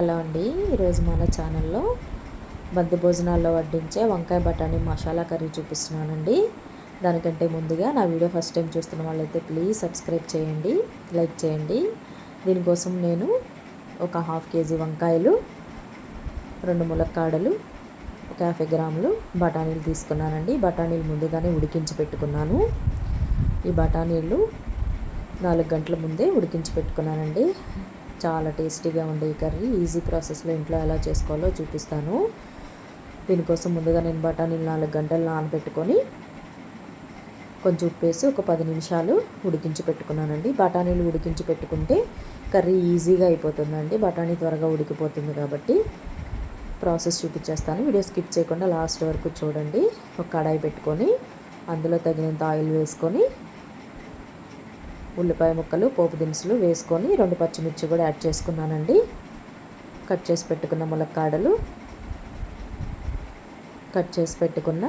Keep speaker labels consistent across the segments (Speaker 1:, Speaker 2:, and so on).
Speaker 1: Hello అండి. ఈరోజు మన ఛానల్లో బంతి భోజనాల్లో వడ్డించే వంకాయ బఠానీ మసాలా కర్రీ చూపిస్తున్నానండి. దానికంటే ముందుగా నా వీడియో ఫస్ట్ టైం చూస్తున్న వాళ్ళైతే ప్లీజ్ సబ్స్క్రైబ్ చేయండి లైక్ చేయండి. దీనికోసం నేను ఒక హాఫ్ కేజీ వంకాయలు రెండు ములక్కాడలు ఒక యాభై గ్రాములు బఠానీలు తీసుకున్నానండి. బఠానీలు ముందుగానే ఉడికించి పెట్టుకున్నాను. ఈ బఠానీలు నాలుగు గంటల ముందే ఉడికించి పెట్టుకున్నానండి. చాలా టేస్టీగా ఉండే ఈ కర్రీ. ఈజీ ప్రాసెస్లో ఇంట్లో ఎలా చేసుకోవాలో చూపిస్తాను. దీనికోసం ముందుగా నేను బఠానీలు నాలుగు గంటలు నానబెట్టుకొని కొంచెం ఉప్పు వేసి ఒక పది నిమిషాలు ఉడికించి పెట్టుకున్నానండి. బఠానీలు ఉడికించి పెట్టుకుంటే కర్రీ ఈజీగా అయిపోతుందండి. బఠానీ త్వరగా ఉడికిపోతుంది కాబట్టి ప్రాసెస్ చూపించేస్తాను. వీడియో స్కిప్ చేయకుండా లాస్ట్ వరకు చూడండి. ఒక కడాయి పెట్టుకొని అందులో తగినంత ఆయిల్ వేసుకొని ఉల్లిపాయ ముక్కలు పోపు దినుసులు వేసుకొని రెండు పచ్చిమిర్చి కూడా యాడ్ చేసుకున్నానండి. కట్ చేసి పెట్టుకున్న ములక్కాడలు కట్ చేసి పెట్టుకున్న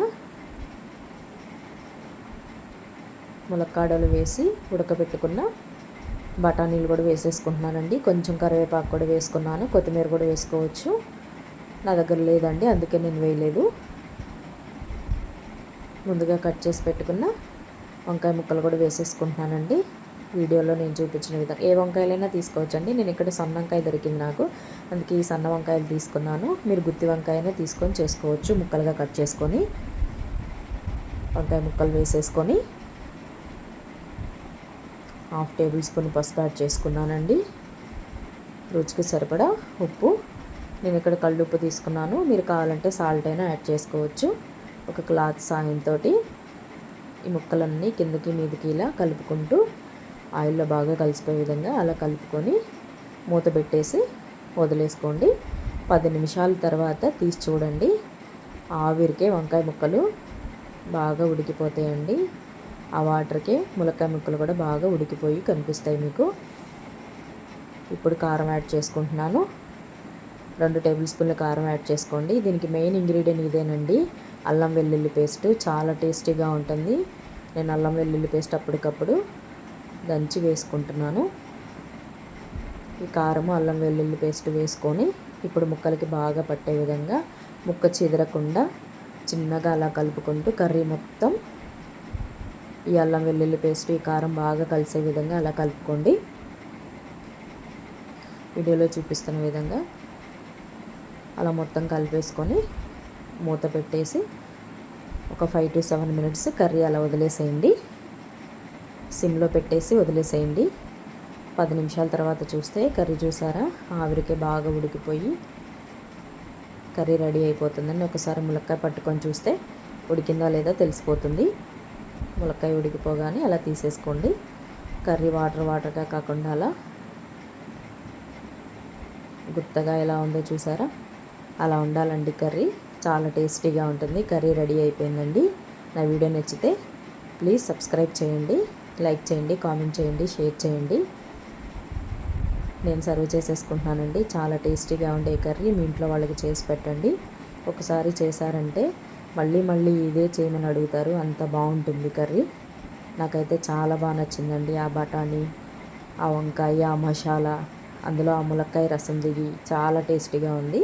Speaker 1: ములక్కాడలు వేసి ఉడకబెట్టుకున్న బఠానీలు కూడా వేసేసుకుంటున్నానండి. కొంచెం కరివేపాకు కూడా వేసుకున్నాను కొత్తిమీర కూడా వేసుకోవచ్చు. నా దగ్గర లేదండి అందుకే నేను వేయలేదు. ముందుగా కట్ చేసి పెట్టుకున్న వంకాయ ముక్కలు కూడా వేసేసుకుంటున్నానండి. వీడియోలో నేను చూపించిన విధంగా ఏ వంకాయలైనా తీసుకోవచ్చండి. నేను ఇక్కడ సన్న వంకాయ దొరికింది నాకు. అందుకే ఈ సన్న వంకాయలు తీసుకున్నాను. మీరు గుత్తి వంకాయనే తీసుకొని చేసుకోవచ్చు ముక్కలుగా కట్ చేసుకొని. వంకాయ ముక్కలు వేసేసుకొని హాఫ్ టేబుల్ స్పూన్ పసుపు యాడ్ చేసుకున్నానండి. రుచికి సరిపడా ఉప్పు. నేను ఇక్కడ కళ్ళు ఉప్పు తీసుకున్నాను. మీరు కావాలంటే సాల్ట్ అయినా యాడ్ చేసుకోవచ్చు. ఒక క్లాత్ సాయంతో ఈ ముక్కలన్నీ కిందకి మీదకి ఇలా కలుపుకుంటూ ఆయిల్లో బాగా కలిసిపోయే విధంగా అలా కలుపుకొని మూత పెట్టేసి వదిలేసుకోండి. పది నిమిషాల తర్వాత తీసి చూడండి. ఆవిరికే వంకాయ ముక్కలు బాగా ఉడికిపోతాయండి. ఆ వాటర్కే ములక్కాయ ముక్కలు కూడా బాగా ఉడికిపోయి కనిపిస్తాయి మీకు. ఇప్పుడు కారం యాడ్ చేసుకుంటున్నాను. రెండు టేబుల్ స్పూన్ల కారం యాడ్ చేసుకోండి. దీనికి మెయిన్ ఇంగ్రీడియంట్ ఇదేనండి. అల్లం వెల్లుల్లి పేస్ట్ చాలా టేస్టీగా ఉంటుంది. నేను అల్లం వెల్లుల్లి పేస్ట్ అప్పటికప్పుడు దంచి వేసుకుంటున్నాను. ఈ కారం అల్లం వెల్లుల్లి పేస్ట్ వేసుకొని ఇప్పుడు ముక్కలకి బాగా పట్టే విధంగా ముక్క చెదరకుండా చిన్నగా అలా కలుపుకుంటూ కర్రీ మొత్తం ఈ అల్లం వెల్లుల్లి పేస్ట్ ఈ కారం బాగా కలిసే విధంగా అలా కలుపుకోండి. వీడియోలో చూపిస్తున్న విధంగా అలా మొత్తం కలిపేసుకొని మూత పెట్టేసి ఒక five to seven minutes curry అలా వదిలేసేయండి. సిమ్లో పెట్టేసి వదిలేసేయండి. పది నిమిషాల తర్వాత చూస్తే కర్రీ చూసారా? ఆవిరికే బాగా ఉడికిపోయి కర్రీ రెడీ అయిపోతుందండి ఒకసారి ములక్కాయ పట్టుకొని చూస్తే ఉడికిందా లేదా తెలిసిపోతుంది. ములక్కాయ ఉడికిపోగానే అలా తీసేసుకోండి. కర్రీ వాటర్ వాటర్గా కాకుండా అలా గుత్తగా ఎలా ఉందో చూసారా? అలా ఉండాలండి కర్రీ. చాలా టేస్టీగా ఉంటుంది. కర్రీ రెడీ అయిపోయిందండి. నా వీడియో నచ్చితే ప్లీజ్ సబ్స్క్రైబ్ చేయండి. లైక్ చేయండి కామెంట్ చేయండి షేర్ చేయండి. నేను సర్వ్ చేసేసుకుంటున్నానండి. చాలా టేస్టీగా ఉండే కర్రీ. మీ ఇంట్లో వాళ్ళకి చేసి పెట్టండి. ఒకసారి చేశారంటే మళ్ళీ మళ్ళీ ఇదే చేయమని అడుగుతారు. అంత బాగుంటుంది కర్రీ. నాకైతే చాలా బాగా నచ్చిందండి. ఆ బఠానీ ఆ వంకాయ ఆ మసాలా అందులో ఆ ములక్కాయ రసం దిగి చాలా టేస్టీగా ఉంది.